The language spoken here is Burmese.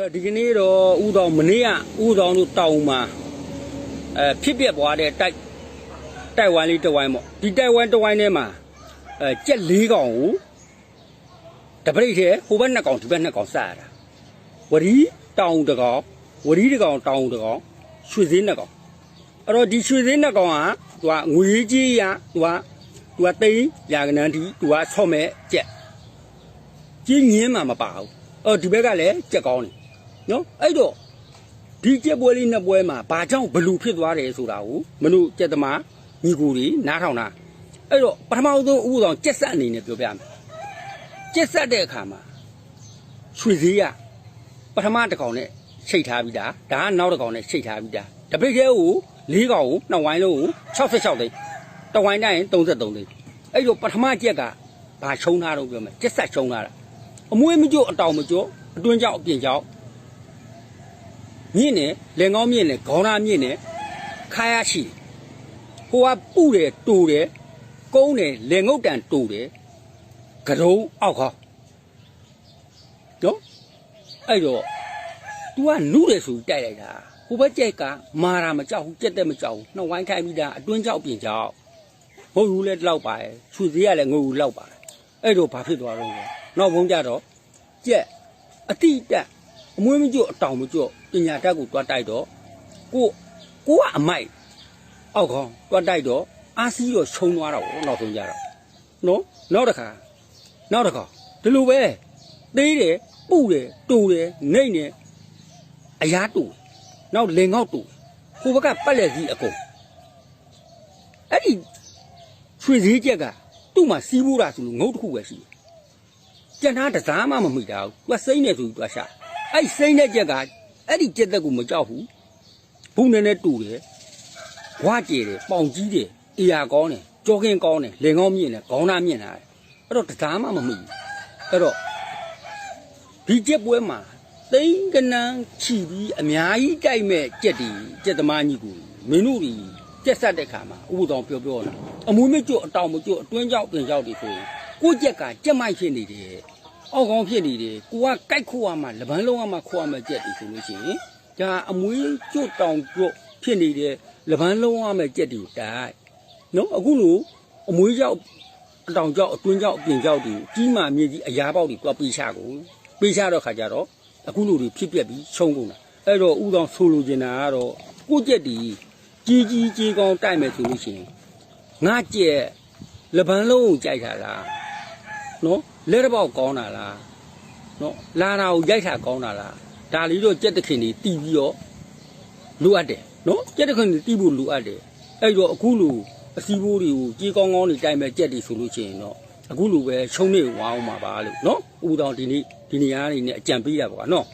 အဲဒီကနေ့တော့ဥတော်မနေ့ကဥတော်တို့တောင်မှာအဲဖြစ်ပြသွားတဲ့တိုက်တိုက်ဝိုင်းလေးတစ်ဝိုင်းပေါ့ဒီတိုက်ဝိုင်းတစ်ဝိုင်းထဲမှာအဲကြက်၄ကောင်ကိုတပရိတ်ထဲဟိုဘက်နှစ်ကောင်ဒီဘက်နှစ်ကောင်စရတာဝရီတောင်တစ်ကောင်ဝရီတစ်ကောင်တောင်တစ်ကောင်ရွှေစင်းနှစ်ကောင်အဲ့တော့ဒီရွှေစင်းနှစ်ကောင်ကသူကငွေကြီးရသူကသူကသိန်းရာကနန်းတီသူကဆော့မဲ့ကြက်ကြီးငင်းမှမပါဘူးအော်ဒီဘက်ကလည်းကြက်ကောင်းတယ် နော်အဲ့တော့ဒီကြက်ပွဲလေးနှစ်ပွဲမှာဘာကြောင့်ဘလူဖြစ်သွားတယ်ဆိုတာကိုမနုကြက်သမားညီကိုတွေနားထောင်တာအဲ့တော့ပထမဆုံးဥပဒေကြက်ဆက်အနေနဲ့ပြောပြမယ်ကြက်ဆက်တဲ့အခါမှာရွှေစည်းရပထမတစ်ကောင်နဲ့ချိန်ထားပြီးသားဒါကနောက်တစ်ကောင်နဲ့ချိန်ထားပြီးသားတပိတ်သေးကို၄ကောင်ကိုနှစ်ဝိုင်းလုံးကို66သိန်းတစ်ဝိုင်းတိုင်း33သိန်းအဲ့တော့ပထမကြက်ကဘာရှုံးထားတော့ပြောမယ်ကြက်ဆက်ရှုံးထားတာအမွေးမကျွတ်အတောင်မကျွတ်အတွင်းကြောက်အပြင်ကြောက် မြင့်နဲ့လင်ကောင်းမြင့်နဲ့ခေါင်းသားမြင့်နဲ့ခါရရှိတယ်ဟိုကပုတယ်တူတယ်ကုန်းတယ်လင်ငုတ်တန်တူတယ်ကရုံအောက်ခေါနော်အဲ့တော့ तू ကနုတယ်ဆိုပြီးတိုက်လိုက်တာဟိုဘက်ကြက်ကမာတာမကြောက်ဘူးကြက်တက်မကြောက်ဘူးနှောက်ဝိုင်းခိုင်းပြီးတာအတွင်းကြောက်ပြင်ကြောက်ဘုတ်ဘူးလည်းလောက်ပါတယ်ခြူစည်းကလည်းငုတ်ဘူးလောက်ပါတယ်အဲ့တော့ဘာဖြစ်သွားတော့လဲနောက်ဘုံကြတော့ကြက်အတိတက်အမွေးမကျွတ်အတောင်မကျွတ် ပညာတတ်ကိုတွားတိုက်တော့ကိုကိုကအမိုက်အောက်ခေါင်းတွားတိုက်တော့အာစီးတော့ခြုံသွားတော့ဗောနောက်ဆုံးကြတော့နော်နောက်တစ်ခါနောက်တစ်ခါဒီလိုပဲသေးတယ်ပူတယ်တူတယ်နှိမ့်တယ်အရာတူတယ်နောက်လင်ငေါက်တူတယ်ဟိုဘက်ကပတ်လက်ကြီးအကုန်အဲ့ဒီရွှေစည်းချက်ကသူ့မှာစီးဖို့တာဆိုလို့ငုတ်တစ်ခုပဲရှိတယ်ကျန်တာတစားမှမမိတာဘူးသူကစိမ့်နေဆိုပြီးသူကရှာအဲ့ဒီစိမ့်တဲ့ကြက်က အဲ့ဒီကြက်သက်ကိုမကြောက်ဘူးဘူးနဲ့နဲ့တူတယ်ဝါကြည်တယ်ပေါင်ကြီးတယ်အရာကောင်းတယ်ကြောခင်းကောင်းတယ်လင်ကောင်းမြင့်တယ်ခေါင်းသားမြင့်လာတယ်အဲ့တော့တစားမှမမိဘူးအဲ့တော့ဒီကြက်ပွဲမှာသိန်းကနန်းချီပြီးအများကြီးကြိုက်မဲ့ကြက်တီကြက်သမားကြီးကိုမင်းတို့ကြီးကြက်ဆက်တဲ့ခါမှာဥပဒေပြောပြောလာအမွေးမကျွတ်အတောင်မကျွတ်အတွင်းကြောက်ပြင်ကြောက်တွေဆိုရင်ကိုကြက်ကကြက်မိုက်ဖြစ်နေတယ် အောက်ကောင်းဖြစ်နေတယ်ကိုကကြိုက်ခိုးရမှာလပန်းလုံးရမှာခိုးရမှာကြက်တယ်ဆိုလို့ရှိရင်ဒါအမွေးကျွတ်တောင်ကျွတ်ဖြစ်နေတဲ့လပန်းလုံးရမှာကြက်တယ်တိုက်နော်အခုလို့အမွေးကြောက်အတောင်ကြောက်အတွင်းကြောက်အပြင်ကြောက်တွေကြီးမာမြေကြီးအရာပေါက်တွေတွားပေးချကိုပေးချတော့ခါကြတော့အခုလူတွေဖြစ်ပြက်ပြီးရှုံးကုန်တာအဲ့တော့ဥတော်ဆိုလိုချင်တာကတော့ကိုကြက်တီကြီးကြီးကြီးကောင်းတိုက်မယ်ဆိုလို့ရှိရင်ငါကြက်လပန်းလုံးကိုကြိုက်တာလားနော် လက်တစ်ပေါက်ကောင်းတာလားနော်လာတာကိုရိုက်တာကောင်းတာလားဒါလေးတော့ကြက်တခင်တွေတီးပြီးတော့လိုအပ်တယ်နော်ကြက်တခင်တွေတီးဖို့လိုအပ်တယ်အဲ့တော့အခုလိုအစည်းအဝေးတွေကိုကြီးကောင်းကောင်းတွေတိုင်မဲ့ကြက်တွေဆိုလို့ရှိရင်တော့အခုလိုပဲချုံနေဝအောင်မှာပါလို့နော်ဥတောင်ဒီနေ့ဒီနေရာနေနဲ့အကြံပေးရပါကွာနော်